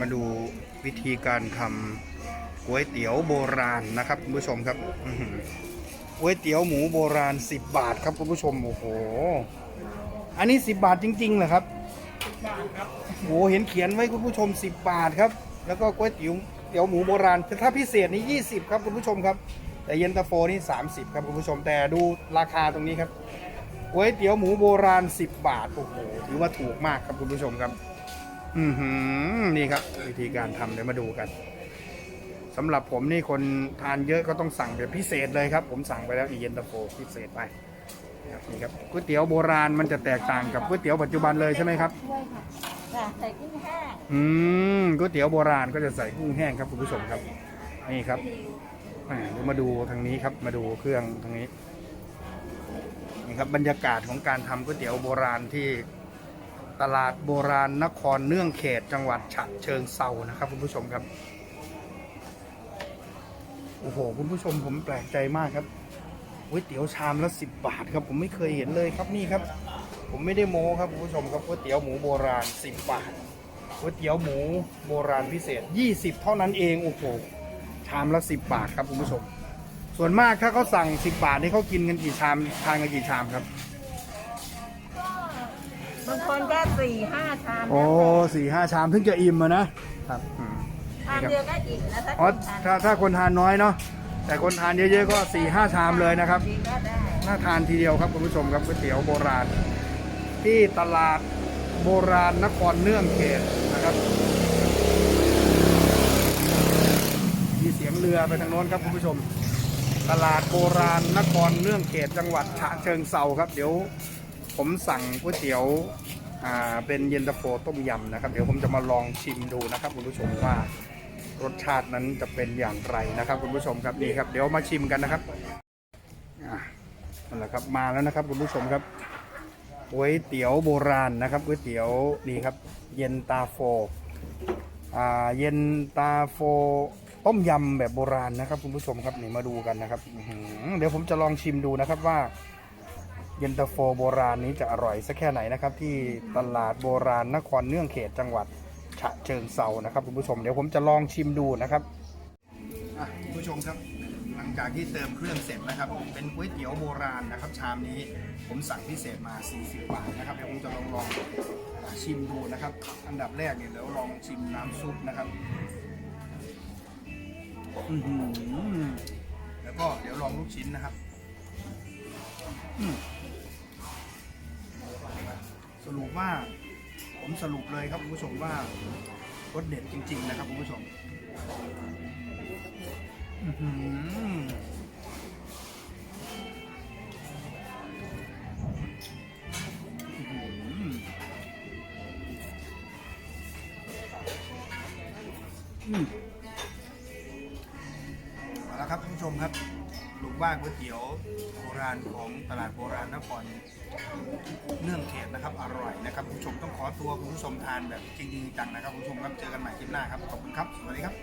มาดูวิธีการทำก๋วยเตี๋ยวโบราณนะครับคุณผู้ชมครับอื้อหือก๋วยเตี๋ยวหมูโบราณ 10 บาทครับคุณผู้ชมโอ้โห อันนี้ 10 บาทจริงๆเหรอครับโอ้โหเห็นเขียนไว้คุณผู้ชม 10 บาทครับ แล้วก็ก๋วยเตี๋ยวเตี๋ยวหมูโบราณถ้าพิเศษนี่ 20 ครับคุณผู้ชมครับ แต่เย็นตาโฟนี่ 30 ครับคุณผู้ชมแต่ดูราคาตรงนี้ครับก๋วยเตี๋ยวหมูโบราณ 10 บาทโอ้โหถือว่าถูกมากครับคุณผู้ชมครับ อือหือนี่ครับ วิธีการทำเดี๋ยวมาดูกันสำหรับผมนี่คนทานเยอะก็ต้องสั่งแบบพิเศษเลยครับ ผมสั่งไปแล้วอีเย็นตาโฟพิเศษไปนะครับนี่ครับก๋วยเตี๋ยวโบราณมันจะแตกต่างกับก๋วยเตี๋ยวปัจจุบันเลยใช่ไหมครับด้วยค่ะค่ะใส่กุ้งแห้งอืมก๋วยเตี๋ยวโบราณก็จะใส่กุ้งแห้งครับคุณผู้ชมครับ นี่ครับอ่าเดี๋ยวมาดูทางนี้ครับมาดูเครื่องทางนี้นี่ครับบรรยากาศของการทำก๋วยเตี๋ยวโบราณที่ ตลาดโบราณนครเนื่องเขตจังหวัดฉะเชิงเซานะครับคุณผู้ชมครับ โอ้โห คุณผู้ชมผมแปลกใจมากครับก๋วยเตี๋ยวชามละสิบบาทครับ ผมไม่เคยเห็นเลยครับนี่ครับ ผมไม่ได้โม้ครับคุณผู้ชมครับก๋วยเตี๋ยวหมูโบราณสิบบาทก๋วยเตี๋ยวหมูโบราณพิเศษ 20 เท่านั้นเองโอ้โหชามละ 10 บาทครับคุณผู้ชม ส่วนมากถ้าเขาสั่ง 10 บาทนี่เขากินกันกี่ชามทานกันกี่ชามครับบางคนก็สี่ห้าชามโอ้สี่ห้าชามถึงจะอิ่มอะนะครับอืมชามเดียวก็อิ่มแล้วถ้าอ๋อคนทานถ้าถ้าคนทานน้อยเนาะแต่คนทานเยอะๆก็4ี่ห้าชามเลยนะครับ ดีก็ได้น่าทานทีเดียวครับคุณผู้ชมครับก๋วยเตี๋ยวโบราณ ที่ตลาดโบราณนครเนื่องเขตนะครับ มีเสียงเรือไปทางโน้นครับคุณผู้ชม ตลาดโบราณนครเนื่องเขตจังหวัดฉะเชิงเซาครับ เดี๋ยว ผมสั่งก๋วยเตี๋ยวอ่าเป็นเย็นตาโฟต้มยำนะครับ เดี๋ยวผมจะมาลองชิมดูนะครับคุณผู้ชมว่ารสชาตินั้นจะเป็นอย่างไรนะครับคุณผู้ชมครับนี่ครับเดี๋ยวมาชิมกันนะครับนั่นแหละครับมาแล้วนะครับคุณผู้ชมครับก๋วยเตี๋ยวโบราณนะครับก๋วยเตี๋ยวนี่ครับ เย็นตาโฟอ่าเย็นตาโฟต้มยำแบบโบราณนะครับคุณผู้ชมครับนี่มาดูกันนะครับเดี๋ยวผมจะลองชิมดูนะครับว่า เย็นตาโฟโบราณนี้จะอร่อยสักแค่ไหนนะครับ ที่ตลาดโบราณนครเนื่องเขตจังหวัดฉะเชิงเซานะครับคุณผู้ชมเดี๋ยวผมจะลองชิมดูนะครับอะคุณผู้ชมครับ หลังจากที่เติมเครื่องเสร็จนะครับ เป็นก๋วยเตี๋ยวโบราณนะครับ ชามนี้ผมสั่งพิเศษมา 40 บาทนะครับเดี๋ยวผมจะลองลองชิมดูนะครับ อันดับแรกเนี่ยเดี๋ยวลองชิมน้ำซุปนะครับอื้อหือแล้วก็เดี๋ยวลองลูกชิ้นนะครับ อืม ว่าผมสรุปเลยครับคุณผู้ชมว่ารสเด็ดจริง ๆ นะครับคุณผู้ชมอือหืออื้อหืออืมาแล้วครับคุณผู้ชมครับลูกบ้านก๋วยเตี๋ยวโบราณของตลาดโบราณนครเนื่องเขต นะครับอร่อยนะครับคุณผู้ชมต้องขอตัวคุณผู้ชมทานแบบจริงๆจังนะครับคุณผู้ชมครับเจอกันใหม่คลิปหน้าครับขอบคุณครับสวัสดีครับ